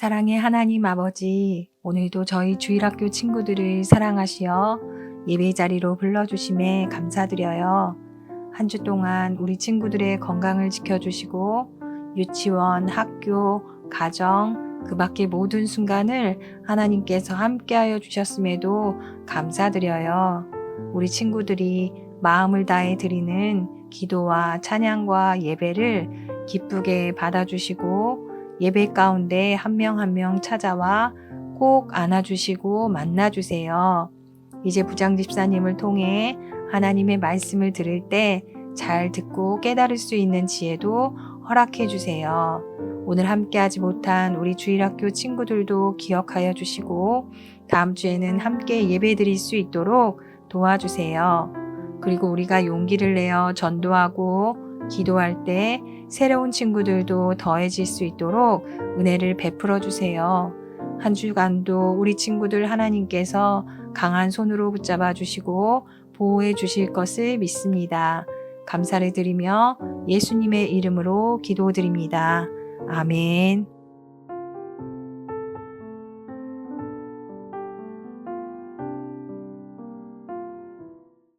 사랑의 하나님 아버지, 오늘도 저희 주일학교 친구들을 사랑하시어 예배 자리로 불러주심에 감사드려요. 한 주 동안 우리 친구들의 건강을 지켜주시고 유치원, 학교, 가정, 그 밖의 모든 순간을 하나님께서 함께하여 주셨음에도 감사드려요. 우리 친구들이 마음을 다해 드리는 기도와 찬양과 예배를 기쁘게 받아주시고 예배 가운데 한 명 한 명 찾아와 꼭 안아주시고 만나주세요. 이제 부장 집사님을 통해 하나님의 말씀을 들을 때 잘 듣고 깨달을 수 있는 지혜도 허락해 주세요. 오늘 함께하지 못한 우리 주일학교 친구들도 기억하여 주시고 다음 주에는 함께 예배 드릴 수 있도록 도와주세요. 그리고 우리가 용기를 내어 전도하고 기도할 때 새로운 친구들도 더해질 수 있도록 은혜를 베풀어 주세요. 한 주간도 우리 친구들 하나님께서 강한 손으로 붙잡아 주시고 보호해 주실 것을 믿습니다. 감사를 드리며 예수님의 이름으로 기도드립니다. 아멘.